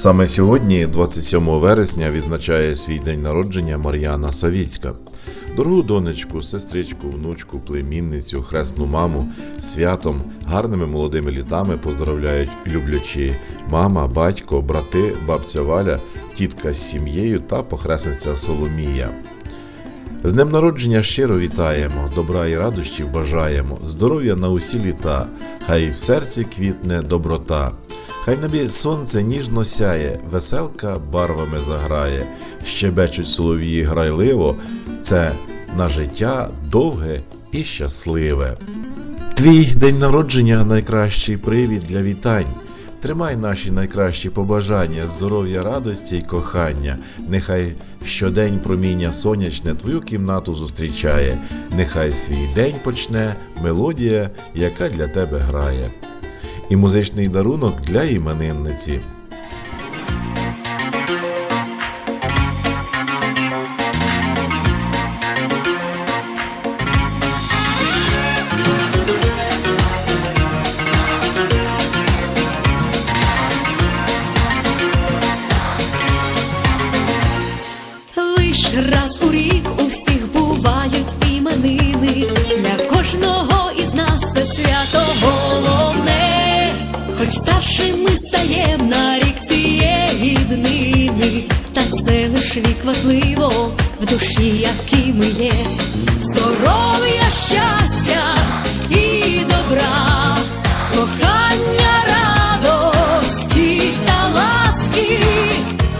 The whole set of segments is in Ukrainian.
Саме сьогодні, 27 вересня, відзначає свій день народження Мар'яна Савіцька. Дорогу донечку, сестричку, внучку, племінницю, хресну маму святом, гарними молодими літами поздоровляють люблячі мама, батько, брати, бабця Валя, тітка з сім'єю та похресниця Соломія. З днем народження щиро вітаємо, добра і радощів бажаємо, здоров'я на усі літа, хай в серці квітне доброта. Хай в небі сонце ніжно сяє, веселка барвами заграє, щебечуть соловії грайливо, це на життя довге і щасливе. Твій день народження найкращий привід для вітань. Тримай наші найкращі побажання, здоров'я, радості й кохання. Нехай щодень проміння сонячне твою кімнату зустрічає. Нехай свій день почне мелодія, яка для тебе грає. І музичний дарунок для іменинниці. Хоч старшим ми стаєм на рік цієї днини, та це лиш вік важливо в душі, які ми є. Здоров'я, щастя і добра, кохання, радості та ласки,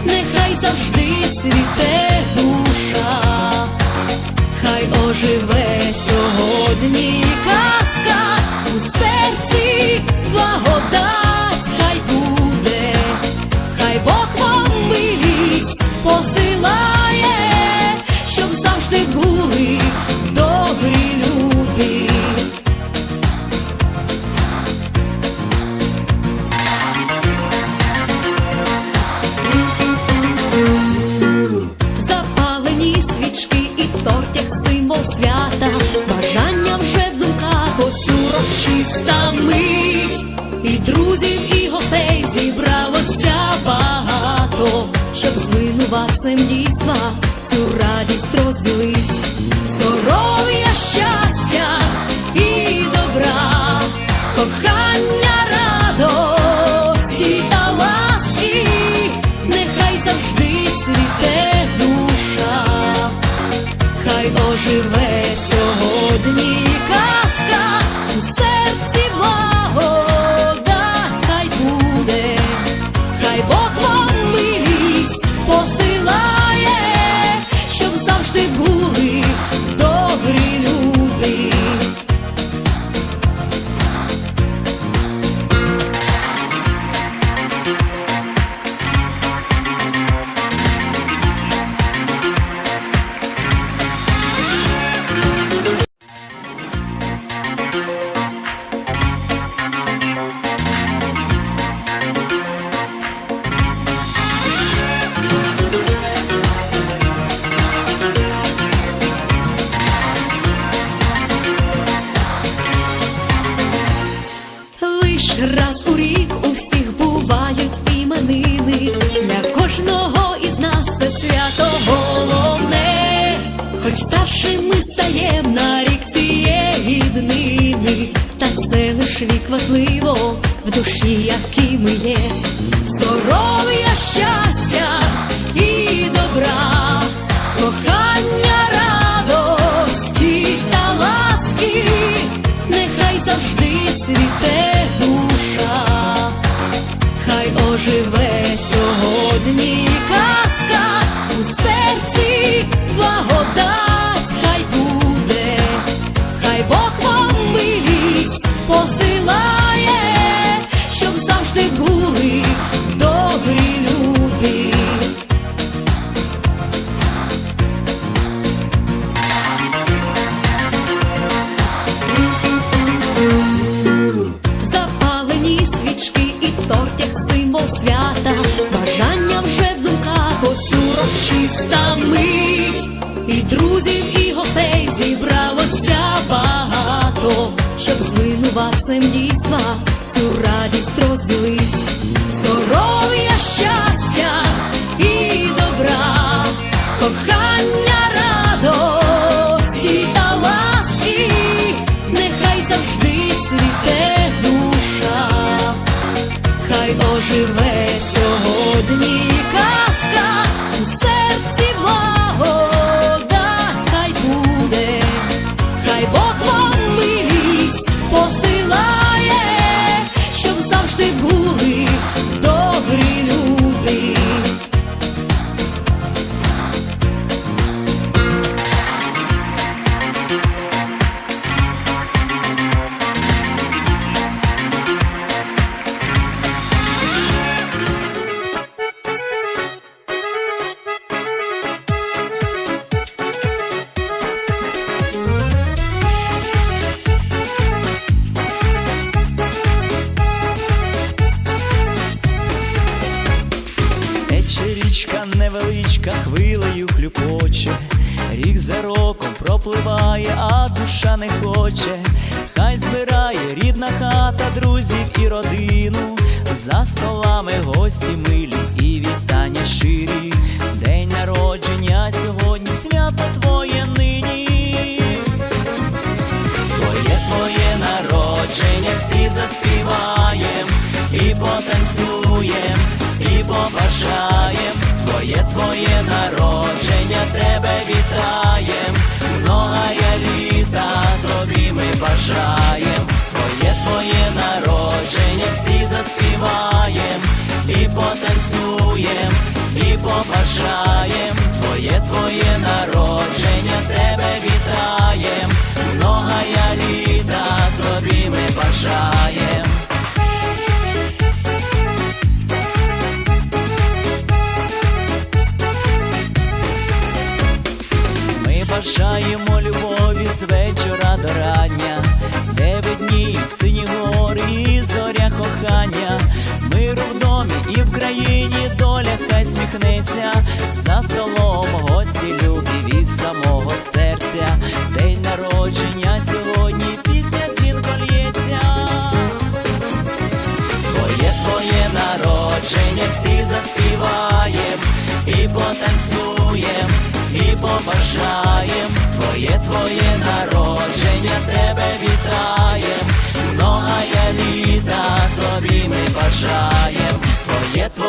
нехай завжди цвіте душа, хай оживе милість посилає, радість розділить. Здоров'я, щастя і добра, кохання, радості та ласки, нехай завжди цвіте душа, хай оживе сьогодні казка. У серці раз у рік у всіх бувають іменини. Для кожного із нас це свято головне. Хоч старшим ми стаєм на рік цієї днини, та це лиш вік важливо в душі, які ми є. Здоров'я, щастя і добра, кохання, радості та ласки, нехай завжди цвіте хай оживе сьогодні і друзів, і гостей зібралося багато, щоб звинуватцем дійства цю радість розділить. Здоров'я, щастя невеличка хвилею хлюпоче, рік за роком пропливає, а душа не хоче. Хай збирає рідна хата, друзів і родину. За столами гості милі і вітання ширі. День народження сьогодні, свято твоє нині. Твоє твоє народження, всі заспіваєм і потанцюєм, і побажаєм. Тебе вітаєм, многая літа тобі ми бажаєм. Твоє твоє народження, всі заспіваєм, і потанцюєм, і побажаєм. Бажаємо любові з вечора до рання, де видніють сині гори і зоря кохання, миру в домі і в країні доля хай сміхнеться, за столом гості любі від самого серця, день народження сьогодні пісня дзвінко лється. Твоє твоє народження, всі заспіваєм і потанцюєм, побажаєм. Твоє твоє народження, тебе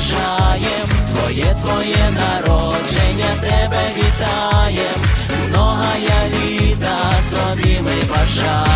і побажаєм. Твоє твоє народження, тебе вітаєм, многая літа тобі ми бажаєм.